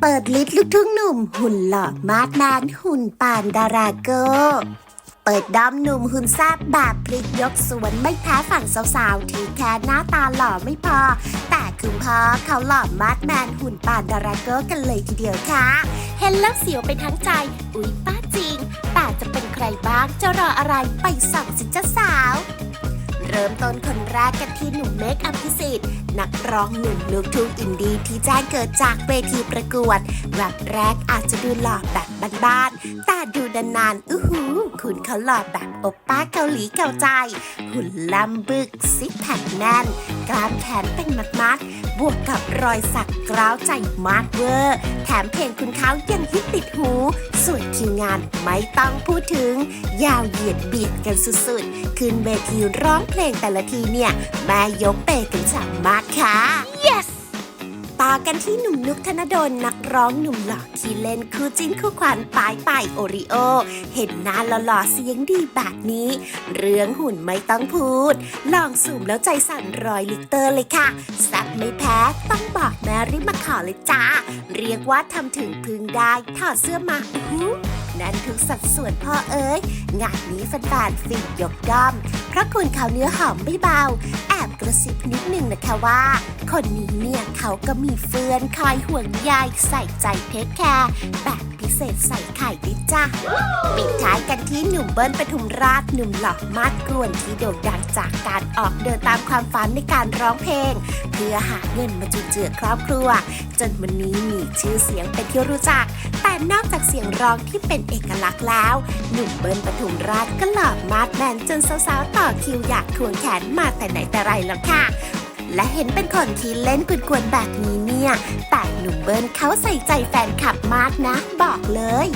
เปิดลิสต์ลูกทุ่งหนุ่มหุ่นหล่อมาดแมนหุ่นปานดาราโก เปิดดอมหนุ่มหุ่นแซบแบบพลิกยกสวนไม่แพ้ฝั่งสาวๆที่แค่หน้าตาหล่อไม่พอ แต่คุณพ่อเขาหล่อมาดแมนหุ่นปานดาราโกกันเลยทีเดียวค่ะ เห็นแล้วเสียวไปทั้งใจ อุ๊ยป้าจริง แต่จะเป็นใครบ้างจะรออะไรไปส่องสิจ้าสาว ริ่มต้นคนแรกกันที่หนุ่มเมคอภิสิทธิ์นักร้องหนุ่มลูกทุ่งอินดี้ที่แจ้งเกิดจากเวทีประกวดแบบแรกอาจจะดูหล่อแบบบ้านๆแต่ดูนานๆอื้หือคุณเขาหล่อแบบโอปป้าเกาหลีเกาใจ หุ่นลำบึกซิกแพคแน่น กล้ามแขนเป็นมัดๆบวกกับรอยสักกร้าวใจมากเวอร์ แถมเพลงคุณเขายังฮิตติดหู ส่วนคิวงานไม่ต้องพูดถึง ยาวเหยียดเบียดกันสุดๆ ขึ้นเวทีร้องเพลงแต่ละทีเนี่ยแม่ยกเปกันฉ่ำมากค่ะ yes ต่อกันที่หนุ่มนุกธนดลนักร้องหนุ่มหล่อที่เล่นคู่จิ้นคู่ขวัญปายปายโอริโอ เห็นหน้าหล่อๆเสียงดีแบบนี้ เรื่องหุ่นไม่ต้องพูด ลองสูมแล้วใจสั่นรอยลิตเตอร์เลยค่ะแซ่บไม่แพ้ต้องบอกแมรี่มาขอเลยจ้า เรียกว่าทำถึงพึงได้ถอดเสื้อมาอื้อหือ แนั่นทุกสัดส่วนพ่อเอ๋ยงานนี้แฟนๆฟิยกด้อมเพราะคุณเขาเนื้อหอมไม่เบาแกระซิบนิดนึงนะคะว่า คนนี้เนี่ยเขาก็มีเฟื่อนคอยห่วงใยใส่ใจเทคแคร์แบบพิเศษใส่ไข่ดิจ้ะปิดท้ายกันที่หนุ่มเบิ้ลปทุมราชหนุ่มหล่อมาดกวนที่โด่งดังจากการออกเดินตามความฝันในการร้องเพลง เพื่อหาเงินมาจุนเจือครอบครัว จนวันนี้มีชื่อเสียงเป็นที่รู้จัก แต่นอกจากเสียงร้องที่เป็นเอกลักษณ์แล้ว หนุ่มเบิ้ลปทุมราชก็หล่อมาดแมนจนสาวๆต่อคิวอยากควงแขนมาแต่ไหนแต่ไรแล้วค่ะ และเห็นเป็นคนที่เล่นกวนๆแบบนี้เนี่ย แต่หนุ่มเบิร์นเขาใส่ใจแฟนคลับมากนะ บอกเลย